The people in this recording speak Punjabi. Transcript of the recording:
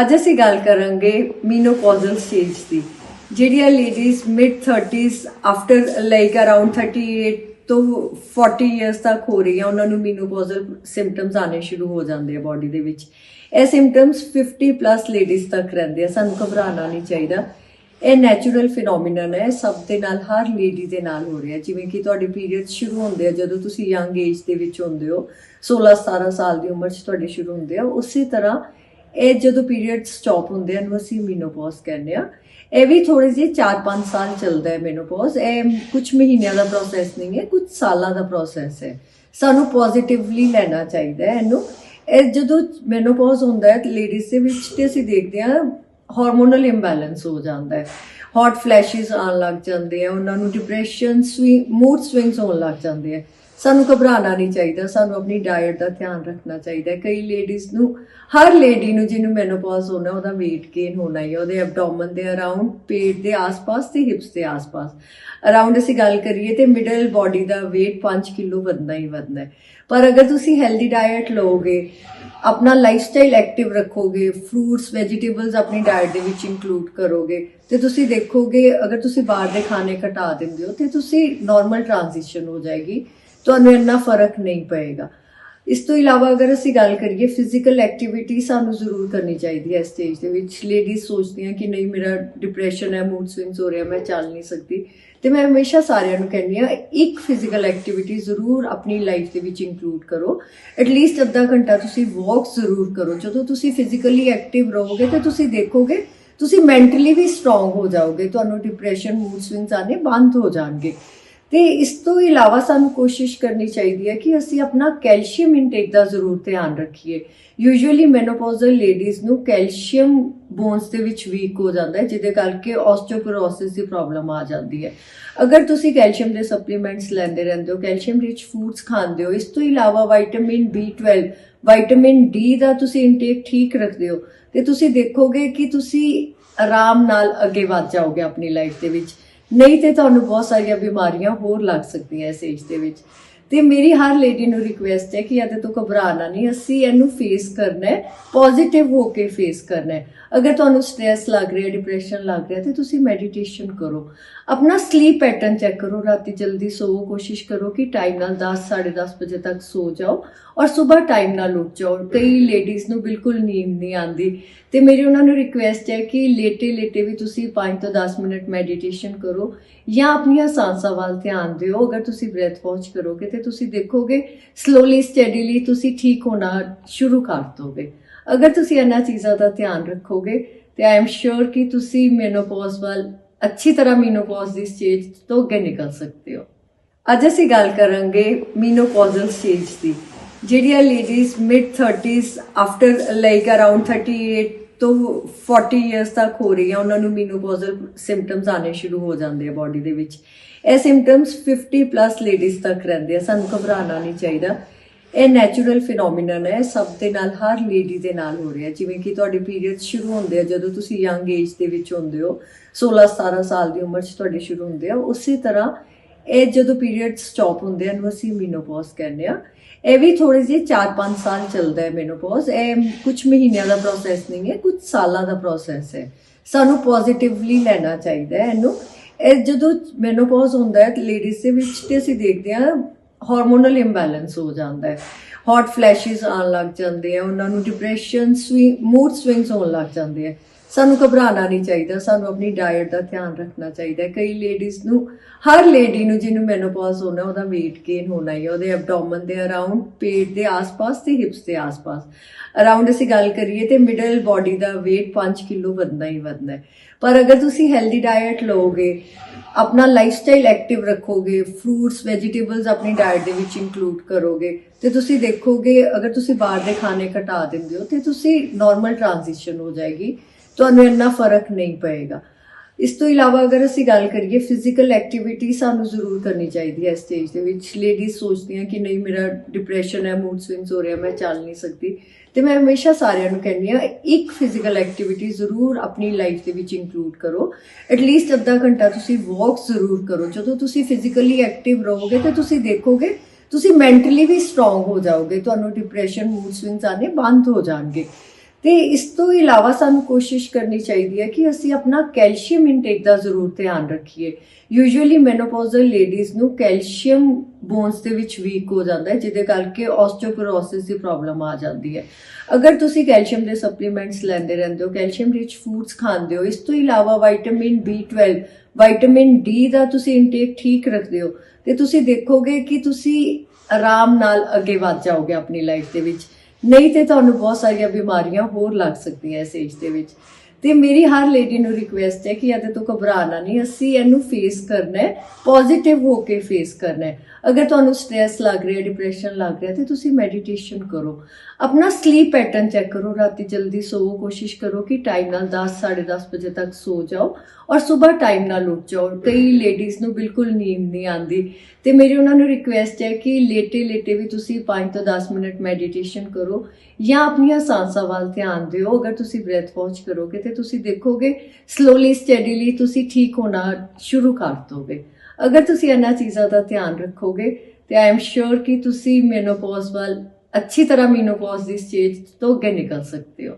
ਅੱਜ ਅਸੀਂ ਗੱਲ ਕਰਾਂਗੇ ਮੀਨੋਪੌਜ਼ਲ ਸਟੇਜ ਦੀ ਜਿਹੜੀਆਂ ladies mid 30s after like around 38 ਤੋਂ 40 ਇਅਰਸ ਤੱਕ ਹੋ ਰਹੀ ਰਹੀਆਂ ਉਹਨਾਂ ਨੂੰ ਮੀਨੋਪੌਜ਼ਲ ਸਿੰਪਟਮਸ ਆਣੇ ਸ਼ੁਰੂ ਹੋ ਜਾਂਦੇ ਆ ਬਾਡੀ ਦੇ ਵਿੱਚ। ਇਹ ਸਿੰਪਟਮਸ 50 ਪਲੱਸ ਲੇਡੀਜ਼ ਤੱਕ ਰਹਿੰਦੇ ਆ, ਸਾਨੂੰ ਘਬਰਾਉਣਾ ਨਹੀਂ ਚਾਹੀਦਾ। ਇਹ ਨੈਚੁਰਲ ਫਿਨੋਮੀਨਨ ਹੈ ਸਭ ਦੇ ਨਾਲ, ਹਰ ਲੇਡੀ ਦੇ ਨਾਲ ਹੋ ਰਿਹਾ। ਜਿਵੇਂ ਕਿ ਤੁਹਾਡੇ ਪੀਰੀਅਡਸ ਸ਼ੁਰੂ ਹੁੰਦੇ ਆ, ਜਦੋਂ ਤੁਸੀਂ ਯੰਗ ਏਜ ਦੇ ਵਿੱਚ ਹੁੰਦੇ ਹੋ 16 17 ਸਾਲ ਦੀ ਉਮਰ 'ਚ ਤੁਹਾਡੇ ਸ਼ੁਰੂ ਹੁੰਦੇ ਆ, ਉਸੇ ਤਰ੍ਹਾਂ ਇਹ ਜਦੋਂ ਪੀਰੀਅਡ ਸਟਾਪ ਹੁੰਦੇ ਹਨ ਉਹ ਅਸੀਂ ਮੀਨੋਪੌਜ਼ ਕਹਿੰਦੇ ਆ। ਇਹ ਵੀ ਥੋੜੇ ਜਿਹੇ 4-5 ਸਾਲ ਚੱਲਦਾ ਹੈ ਮੀਨੋਪੌਜ਼ ਇਹ ਕੁਝ ਮਹੀਨਿਆਂ ਦਾ ਪ੍ਰੋਸੈਸ ਨਹੀਂ ਹੈ ਕੁਝ ਸਾਲਾਂ ਦਾ ਪ੍ਰੋਸੈਸ ਹੈ। ਸਾਨੂੰ ਪੋਜ਼ਿਟਿਵਲੀ ਲੈਣਾ ਚਾਹੀਦਾ ਹੈ ਇਹਨੂੰ। ਇਹ ਜਦੋਂ ਮੈਨੋਪੌਜ਼ ਹੁੰਦਾ ਹੈ ਲੇਡੀਜ਼ ਦੇ ਵਿੱਚ ਤੇ ਅਸੀਂ ਦੇਖਦੇ ਹਾਂ ਹਾਰਮੋਨਲ ਇੰਬੈਲੈਂਸ ਹੋ ਜਾਂਦਾ ਹੈ। ਹੌਟ ਫਲੈਸ਼ਸ ਆਉਣ ਲੱਗ ਜਾਂਦੇ ਆ, ਉਹਨਾਂ ਨੂੰ ਡਿਪਰੈਸ਼ਨ ਸਵਿੰਗ ਮੂਡ ਸਵਿੰਗਸ ਹੋਣ ਲੱਗ ਜਾਂਦੇ ਆ। ਸਾਨੂੰ ਘਬਰਾਉਣਾ ਨਹੀਂ ਚਾਹੀਦਾ, ਸਾਨੂੰ ਆਪਣੀ ਡਾਈਟ ਦਾ ਧਿਆਨ ਰੱਖਣਾ ਚਾਹੀਦਾ ਕਈ ਲੇਡੀਜ਼ ਨੂੰ, ਹਰ ਲੇਡੀ ਨੂੰ ਜਿਹਨੂੰ ਮੈਨੋਪੌਜ਼ ਹੋਣਾ ਉਹਦਾ weight gain ਹੋਣਾ ਹੀ ਉਹਦੇ ਐਬਡੋਮਨ ਦੇ ਅਰਾਊਂਡ ਪੇਟ ਦੇ ਆਸ-ਪਾਸ ਤੇ ਹਿਪਸ ਦੇ ਆਸ-ਪਾਸ। ਅਰਾਊਂਡ ਅਸੀਂ ਗੱਲ ਕਰੀਏ ਤੇ ਮਿਡਲ ਬਾਡੀ ਦਾ weight 5 ਕਿਲੋ ਵਧਣਾ ਹੀ ਵਧਣਾ ਹੈ। ਪਰ ਅਗਰ ਤੁਸੀਂ ਹੈਲਦੀ ਡਾਈਟ ਲਓਗੇ, ਆਪਣਾ ਲਾਈਫਸਟਾਈਲ ਐਕਟਿਵ ਰੱਖੋਗੇ ਫਰੂਟਸ ਵੈਜੀਟੇਬਲਸ ਆਪਣੀ ਡਾਈਟ ਦੇ ਵਿੱਚ ਇਨਕਲੂਡ ਕਰੋਗੇ, ਤੇ ਤੁਸੀਂ ਦੇਖੋਗੇ ਅਗਰ ਤੁਸੀਂ ਬਾਹਰ ਦੇ ਖਾਣੇ ਘਟਾ ਦਿੰਦੇ ਹੋ, ਤੇ ਤੁਸੀਂ ਨਾਰਮਲ ਟ੍ਰਾਂਜੀਸ਼ਨ ਹੋ ਜਾਏਗੀ। ਤੁਹਾਨੂੰ ਇੰਨਾ ਫ਼ਰਕ ਨਹੀਂ ਪਏਗਾ। ਇਸ ਤੋਂ ਇਲਾਵਾ ਅਗਰ ਅਸੀਂ ਗੱਲ ਕਰੀਏ ਫਿਜ਼ੀਕਲ ਐਕਟੀਵਿਟੀ ਸਾਨੂੰ ਜ਼ਰੂਰ ਕਰਨੀ ਚਾਹੀਦੀ ਹੈ ਇਸ ਸਟੇਜ ਦੇ ਵਿੱਚ। ਲੇਡੀਜ਼ ਸੋਚਦੀਆਂ ਕਿ ਨਹੀਂ, ਮੇਰਾ ਡਿਪਰੈਸ਼ਨ ਹੈ ਮੂਡ ਸਵਿੰਗਸ ਹੋ ਰਿਹਾ, ਮੈਂ ਚੱਲ ਨਹੀਂ ਸਕਦੀ। ਤੇ ਮੈਂ ਹਮੇਸ਼ਾ ਸਾਰਿਆਂ ਨੂੰ ਕਹਿੰਦੀ ਆ ਇੱਕ ਫਿਜ਼ੀਕਲ ਐਕਟੀਵਿਟੀ ਜ਼ਰੂਰ ਆਪਣੀ ਲਾਈਫ ਦੇ ਵਿੱਚ ਇਨਕਲੂਡ ਕਰੋ। ਐਟਲੀਸਟ ਅੱਧਾ ਘੰਟਾ ਤੁਸੀਂ ਵਾਕ ਜ਼ਰੂਰ ਕਰੋ। ਜਦੋਂ ਤੁਸੀਂ ਫਿਜ਼ੀਕਲੀ ਐਕਟਿਵ ਰਹੋਗੇ ਤੇ ਤੁਸੀਂ ਦੇਖੋਗੇ, ਤੁਸੀਂ ਮੈਂਟਲੀ ਵੀ ਸਟਰੋਂਗ ਹੋ ਜਾਓਗੇ। ਤੁਹਾਨੂੰ ਡਿਪਰੈਸ਼ਨ ਮੂਡ ਸਵਿੰਗਸ ਆਨੇ ਬੰਦ ਹੋ ਜਾਣਗੇ। ਤੇ ਇਸ ਤੋਂ ਇਲਾਵਾ ਸਾਨੂੰ ਕੋਸ਼ਿਸ਼ ਕਰਨੀ ਚਾਹੀਦੀ ਹੈ ਕਿ ਅਸੀਂ ਆਪਣਾ ਕੈਲਸ਼ੀਅਮ ਇਨਟੇਕ ਦਾ ਜ਼ਰੂਰ ਧਿਆਨ ਰੱਖੀਏ। ਯੂਜੂਅਲੀ ਮੈਨੋਪੌਜ਼ਲ ਲੇਡੀਜ਼ ਨੂੰ ਕੈਲਸ਼ੀਅਮ ਬੋਨਸ ਦੇ ਵਿੱਚ ਵੀਕ ਹੋ ਜਾਂਦਾ ਹੈ, ਜਿਹਦੇ ਕਰਕੇ ਆਸਟੀਓਪੋਰੋਸਿਸ ਦੀ ਪ੍ਰੋਬਲਮ ਆ ਜਾਂਦੀ ਹੈ। ਅਗਰ ਤੁਸੀਂ ਕੈਲਸ਼ੀਅਮ ਦੇ ਸਪਲੀਮੈਂਟਸ ਲੈਂਦੇ ਰਹਿੰਦੇ ਹੋ, ਕੈਲਸ਼ੀਅਮ ਰਿਚ ਫੂਡਸ ਖਾਂਦੇ ਹੋ, ਇਸ ਤੋਂ ਇਲਾਵਾ ਵਿਟਾਮਿਨ B12 ਵਿਟਾਮਿਨ D ਦਾ ਤੁਸੀਂ ਇਨਟੇਕ ਠੀਕ ਰੱਖਦੇ ਹੋ, ਤੇ ਤੁਸੀਂ ਦੇਖੋਗੇ ਕਿ ਤੁਸੀਂ ਆਰਾਮ ਨਾਲ ਅੱਗੇ ਵਧ ਜਾਓਗੇ ਆਪਣੀ ਲਾਈਫ ਦੇ ਵਿੱਚ। ਨਹੀਂ ਤੇ ਤੁਹਾਨੂੰ ਬਹੁਤ ਸਾਰੀਆਂ ਬਿਮਾਰੀਆਂ ਹੋਰ ਲੱਗ ਸਕਦੀਆਂ ਇਸ ਏਜ ਦੇ ਵਿੱਚ। ਤੇ ਮੇਰੀ ਹਰ ਲੇਡੀ ਨੂੰ ਰਿਕੁਐਸਟ ਹੈ ਕਿ ਇਹਦੇ ਤੋਂ ਘਬਰਾਣਾ ਨਹੀਂ, ਅਸੀਂ ਇਹਨੂੰ ਫੇਸ ਕਰਨਾ ਹੈ ਪੋਜ਼ਿਟਿਵ ਹੋ ਕੇ ਫੇਸ ਕਰਨਾ ਹੈ। ਅਗਰ ਤੁਹਾਨੂੰ ਸਟ੍ਰੈਸ ਲੱਗ ਰਿਹਾ ਡਿਪਰੈਸ਼ਨ ਲੱਗ ਰਿਹਾ, ਤੇ ਤੁਸੀਂ ਮੈਡੀਟੇਸ਼ਨ ਕਰੋ। ਆਪਣਾ ਸਲੀਪ ਪੈਟਰਨ ਚੈੱਕ ਕਰੋ, ਰਾਤੀ ਜਲਦੀ ਸੋਵੋ, ਕੋਸ਼ਿਸ਼ ਕਰੋ ਕਿ ਟਾਈਮ ਨਾਲ 10 10:30 ਵਜੇ ਤੱਕ ਸੋ ਜਾਓ ਔਰ ਸਵੇਰ ਟਾਈਮ ਨਾਲ ਉੱਠ ਜਾਓ। ਕਈ ਲੇਡੀਜ਼ ਨੂੰ ਬਿਲਕੁਲ ਨੀਂਦ ਨਹੀਂ ਆਉਂਦੀ। ਤੇ ਮੇਰੀ ਉਹਨਾਂ ਨੂੰ ਰਿਕੁਐਸਟ ਹੈ ਕਿ ਲੇਟੇ ਲੇਟੇ ਵੀ ਤੁਸੀਂ 5 ਤੋਂ 10 ਮਿੰਟ ਮੈਡੀਟੇਸ਼ਨ ਕਰੋ ਜਾਂ ਆਪਣੀਆਂ ਸਾਂਸਾਂ ਵੱਲ ਧਿਆਨ ਦਿਓ। ਅਗਰ ਤੁਸੀਂ ਬ੍ਰੈਥ ਵਾਚ ਕਰੋਗੇ ਤੇ ਤੁਸੀਂ ਦੇਖੋਗੇ ਸਲੋਲੀ ਸਟੈਡੀਲੀ ਤੁਸੀਂ ਠੀਕ ਹੋਣਾ ਸ਼ੁਰੂ ਕਰ ਦੋਗੇ। ਅਗਰ ਤੁਸੀਂ ਇਹਨਾਂ ਚੀਜ਼ਾਂ ਦਾ ਧਿਆਨ ਰੱਖੋਗੇ, ਤੇ ਆਈ ਐਮ ਸ਼ੋਰ ਕਿ ਤੁਸੀਂ ਮੈਨੋਪੌਜ਼ ਵੱਲ ਅੱਛੀ ਤਰ੍ਹਾਂ ਮੈਨੋਪੌਜ਼ ਦੀ ਸਟੇਜ ਤੋਂ ਅੱਗੇ ਨਿਕਲ ਸਕਦੇ ਹੋ। ਅੱਜ ਅਸੀਂ ਗੱਲ ਕਰਾਂਗੇ ਮੀਨੋਪੌਜ਼ਲ ਸਟੇਜ ਦੀ ਜਿਹੜੀਆਂ ladies mid 30s after like around 38 ਤੋਂ 40 ਇਅਰਸ ਤੱਕ ਹੋ ਰਹੀ ਰਹੀਆਂ ਉਹਨਾਂ ਨੂੰ ਮੀਨੋਪੌਜ਼ਲ ਸਿੰਪਟਮਸ ਆਣੇ ਸ਼ੁਰੂ ਹੋ ਜਾਂਦੇ ਆ ਬਾਡੀ ਦੇ ਵਿੱਚ। ਇਹ ਸਿੰਪਟਮਸ 50 ਪਲੱਸ ਲੇਡੀਜ਼ ਤੱਕ ਰਹਿੰਦੇ ਆ, ਸਾਨੂੰ ਘਬਰਾਉਣਾ ਨਹੀਂ ਚਾਹੀਦਾ। ਇਹ ਨੈਚੁਰਲ ਫਿਨੋਮੀਨਨ ਹੈ ਸਭ ਦੇ ਨਾਲ, ਹਰ ਲੇਡੀ ਦੇ ਨਾਲ ਹੋ ਰਿਹਾ। ਜਿਵੇਂ ਕਿ ਤੁਹਾਡੇ ਪੀਰੀਅਡਸ ਸ਼ੁਰੂ ਹੁੰਦੇ ਆ, ਜਦੋਂ ਤੁਸੀਂ ਯੰਗ ਏਜ ਦੇ ਵਿੱਚ ਹੁੰਦੇ ਹੋ 16 17 ਸਾਲ ਦੀ ਉਮਰ 'ਚ ਤੁਹਾਡੇ ਸ਼ੁਰੂ ਹੁੰਦੇ ਆ, ਉਸੇ ਤਰ੍ਹਾਂ ਇਹ ਜਦੋਂ ਪੀਰੀਅਡ ਸਟਾਪ ਹੁੰਦੇ ਹਨ ਉਹ ਅਸੀਂ ਮੀਨੋਪੌਜ਼ ਕਹਿੰਦੇ ਆ। ਇਹ ਵੀ ਥੋੜੇ ਜਿਹੇ 4-5 ਸਾਲ ਚੱਲਦਾ ਹੈ ਮੈਨੋਪੌਜ਼ ਇਹ ਕੁਝ ਮਹੀਨਿਆਂ ਦਾ ਪ੍ਰੋਸੈਸ ਨਹੀਂ ਹੈ ਕੁਝ ਸਾਲਾਂ ਦਾ ਪ੍ਰੋਸੈਸ ਹੈ। ਸਾਨੂੰ ਪੋਜ਼ਿਟਿਵਲੀ ਲੈਣਾ ਚਾਹੀਦਾ ਹੈ ਇਹਨੂੰ। ਇਹ ਜਦੋਂ ਮੈਨੋਪੌਜ਼ ਹੁੰਦਾ ਹੈ ਲੇਡੀਜ਼ ਦੇ ਵਿੱਚ ਤੇ ਅਸੀਂ ਦੇਖਦੇ ਹਾਂ ਹਾਰਮੋਨਲ ਇੰਬੈਲੈਂਸ ਹੋ ਜਾਂਦਾ ਹੈ। ਹੌਟ ਫਲੈਸ਼ਸ ਆਉਣ ਲੱਗ ਜਾਂਦੇ ਆ, ਉਹਨਾਂ ਨੂੰ ਡਿਪਰੈਸ਼ਨ ਸਵਿੰਗ ਮੂਡ ਸਵਿੰਗਸ ਹੋਣ ਲੱਗ ਜਾਂਦੇ ਆ। ਸਾਨੂੰ ਘਬਰਾਉਣਾ ਨਹੀਂ ਚਾਹੀਦਾ, ਸਾਨੂੰ ਆਪਣੀ ਡਾਈਟ ਦਾ ਧਿਆਨ ਰੱਖਣਾ ਚਾਹੀਦਾ ਕਈ ਲੇਡੀਜ਼ ਨੂੰ, ਹਰ ਲੇਡੀ ਨੂੰ ਜਿਹਨੂੰ ਮੈਨੋਪੌਜ਼ ਹੋਣਾ, ਉਹਦਾ weight gain ਹੋਣਾ ਹੀ ਉਹਦੇ ਐਬਡੋਮਨ ਦੇ ਅਰਾਊਂਡ ਪੇਟ ਦੇ ਆਸ-ਪਾਸ ਤੇ ਹਿਪਸ ਦੇ ਆਸ-ਪਾਸ। ਅਰਾਊਂਡ ਅਸੀਂ ਗੱਲ ਕਰੀਏ ਤੇ ਮਿਡਲ ਬਾਡੀ ਦਾ weight 5 ਕਿਲੋ ਵਧਣਾ ਹੀ ਵਧਣਾ ਹੈ। ਪਰ ਅਗਰ ਤੁਸੀਂ ਹੈਲਦੀ ਡਾਈਟ ਲਓਗੇ, ਆਪਣਾ ਲਾਈਫਸਟਾਈਲ ਐਕਟਿਵ ਰੱਖੋਗੇ ਫਰੂਟਸ ਵੈਜੀਟੇਬਲਸ ਆਪਣੀ ਡਾਈਟ ਦੇ ਵਿੱਚ ਇਨਕਲੂਡ ਕਰੋਗੇ, ਤੇ ਤੁਸੀਂ ਦੇਖੋਗੇ, ਅਗਰ ਤੁਸੀਂ ਬਾਹਰ ਦੇ ਖਾਣੇ ਘਟਾ ਦਿੰਦੇ ਹੋ, ਤੇ ਤੁਸੀਂ ਨਾਰਮਲ ਟ੍ਰਾਂਜੀਸ਼ਨ ਹੋ ਜਾਏਗੀ। ਤੁਹਾਨੂੰ ਇੰਨਾ ਫ਼ਰਕ ਨਹੀਂ ਪਏਗਾ। ਇਸ ਤੋਂ ਇਲਾਵਾ ਅਗਰ ਅਸੀਂ ਗੱਲ ਕਰੀਏ ਫਿਜ਼ੀਕਲ ਐਕਟੀਵਿਟੀ ਸਾਨੂੰ ਜ਼ਰੂਰ ਕਰਨੀ ਚਾਹੀਦੀ ਹੈ ਇਸ ਸਟੇਜ ਦੇ ਵਿੱਚ। ਲੇਡੀਜ਼ ਸੋਚਦੀਆਂ ਕਿ ਨਹੀਂ, ਮੇਰਾ ਡਿਪਰੈਸ਼ਨ ਹੈ ਮੂਡ ਸਵਿੰਗਸ ਹੋ ਰਿਹਾ, ਮੈਂ ਚੱਲ ਨਹੀਂ ਸਕਦੀ। ਤੇ ਮੈਂ ਹਮੇਸ਼ਾ ਸਾਰਿਆਂ ਨੂੰ ਕਹਿੰਦੀ ਆ ਇੱਕ ਫਿਜ਼ੀਕਲ ਐਕਟੀਵਿਟੀ ਜ਼ਰੂਰ ਆਪਣੀ ਲਾਈਫ ਦੇ ਵਿੱਚ ਇਨਕਲੂਡ ਕਰੋ। ਐਟਲੀਸਟ ਅੱਧਾ ਘੰਟਾ ਤੁਸੀਂ ਵਾਕ ਜ਼ਰੂਰ ਕਰੋ। ਜਦੋਂ ਤੁਸੀਂ ਫਿਜ਼ੀਕਲੀ ਐਕਟਿਵ ਰਹੋਗੇ ਤੇ ਤੁਸੀਂ ਦੇਖੋਗੇ, ਤੁਸੀਂ ਮੈਂਟਲੀ ਵੀ ਸਟਰੋਂਗ ਹੋ ਜਾਓਗੇ। ਤੁਹਾਨੂੰ ਡਿਪਰੈਸ਼ਨ ਮੂਡ ਸਵਿੰਗਸ ਆਨੇ ਬੰਦ ਹੋ ਜਾਣਗੇ। ਤੇ ਇਸ ਤੋਂ ਇਲਾਵਾ ਸਾਨੂੰ ਕੋਸ਼ਿਸ਼ ਕਰਨੀ ਚਾਹੀਦੀ ਹੈ ਕਿ ਅਸੀਂ ਆਪਣਾ ਕੈਲਸ਼ੀਅਮ ਇਨਟੇਕ ਦਾ ਜ਼ਰੂਰ ਧਿਆਨ ਰੱਖੀਏ। ਯੂਜੂਅਲੀ ਮੈਨੋਪੌਜ਼ਲ ਲੇਡੀਜ਼ ਨੂੰ ਕੈਲਸ਼ੀਅਮ ਬੋਨਸ ਦੇ ਵਿੱਚ ਵੀਕ ਹੋ ਜਾਂਦਾ ਹੈ, ਜਿਹਦੇ ਕਰਕੇ ਆਸਟੀਓਪੋਰੋਸਿਸ ਦੀ ਪ੍ਰੋਬਲਮ ਆ ਜਾਂਦੀ ਹੈ। ਅਗਰ ਤੁਸੀਂ ਕੈਲਸ਼ੀਅਮ ਦੇ ਸਪਲੀਮੈਂਟਸ ਲੈਂਦੇ ਰਹਿੰਦੇ ਹੋ, ਕੈਲਸ਼ੀਅਮ ਰਿਚ ਫੂਡਸ ਖਾਂਦੇ ਹੋ, ਇਸ ਤੋਂ ਇਲਾਵਾ ਵਿਟਾਮਿਨ B12 ਵਿਟਾਮਿਨ D ਦਾ ਤੁਸੀਂ ਇਨਟੇਕ ਠੀਕ ਰੱਖਦੇ ਹੋ, ਤੇ ਤੁਸੀਂ ਦੇਖੋਗੇ ਕਿ ਤੁਸੀਂ ਆਰਾਮ ਨਾਲ ਅੱਗੇ ਵਧ ਜਾਓਗੇ ਆਪਣੀ ਲਾਈਫ ਦੇ ਵਿੱਚ। ਨਹੀਂ ਤੇ ਤੁਹਾਨੂੰ ਬਹੁਤ ਸਾਰੀਆਂ ਬਿਮਾਰੀਆਂ ਹੋਰ ਲੱਗ ਸਕਦੀਆਂ ਇਸ ਏਜ ਦੇ ਵਿੱਚ। ਤੇ ਮੇਰੀ ਹਰ ਲੇਡੀ ਨੂੰ ਰਿਕੁਐਸਟ ਹੈ ਕਿ ਇਹਦੇ ਤੋਂ ਘਬਰਾਣਾ ਨਹੀਂ, ਅਸੀਂ ਇਹਨੂੰ ਫੇਸ ਕਰਨਾ ਹੈ ਪੋਜ਼ਿਟਿਵ ਹੋ ਕੇ ਫੇਸ ਕਰਨਾ ਹੈ। ਅਗਰ ਤੁਹਾਨੂੰ ਸਟ੍ਰੈਸ ਲੱਗ ਰਿਹਾ ਡਿਪਰੈਸ਼ਨ ਲੱਗ ਰਿਹਾ, ਤੇ ਤੁਸੀਂ ਮੈਡੀਟੇਸ਼ਨ ਕਰੋ। ਆਪਣਾ ਸਲੀਪ ਪੈਟਰਨ ਚੈੱਕ ਕਰੋ, ਰਾਤੀ ਜਲਦੀ ਸੋਵੋ, ਕੋਸ਼ਿਸ਼ ਕਰੋ ਕਿ ਟਾਈਮ ਨਾਲ 10 10:30 ਵਜੇ ਤੱਕ ਸੋ ਜਾਓ ਔਰ ਸਵੇਰ ਟਾਈਮ ਨਾਲ ਉੱਠ ਜਾਓ। ਕਈ ਲੇਡੀਜ਼ ਨੂੰ ਬਿਲਕੁਲ ਨੀਂਦ ਨਹੀਂ ਆਉਂਦੀ। ਤੇ ਮੇਰੀ ਉਹਨਾਂ ਨੂੰ ਰਿਕੁਐਸਟ ਹੈ ਕਿ ਲੇਟੇ ਲੇਟੇ ਵੀ ਤੁਸੀਂ 5 ਤੋਂ 10 ਮਿੰਟ ਮੈਡੀਟੇਸ਼ਨ ਕਰੋ ਜਾਂ ਆਪਣੀਆਂ ਸਾਂਸਾਂ ਵੱਲ ਧਿਆਨ ਦਿਓ। ਅਗਰ ਤੁਸੀਂ ਬ੍ਰੈਥ ਵਾਚ ਕਰੋਗੇ ਤੇ ਤੁਸੀਂ ਦੇਖੋਗੇ ਸਲੋਲੀ ਸਟੈਡੀਲੀ ਤੁਸੀਂ ਠੀਕ ਹੋਣਾ ਸ਼ੁਰੂ ਕਰ ਦੋਗੇ। ਅਗਰ ਤੁਸੀਂ ਇਹਨਾਂ ਚੀਜ਼ਾਂ ਦਾ ਧਿਆਨ ਰੱਖੋਗੇ, ਤੇ ਆਈ ਐਮ ਸ਼ੋਰ ਕਿ ਤੁਸੀਂ ਮੈਨੋਪੌਜ਼ ਵੱਲ ਅੱਛੀ ਤਰ੍ਹਾਂ ਮੈਨੋਪੌਜ਼ ਦੀ ਸਟੇਜ ਤੋਂ ਅੱਗੇ ਨਿਕਲ ਸਕਦੇ ਹੋ।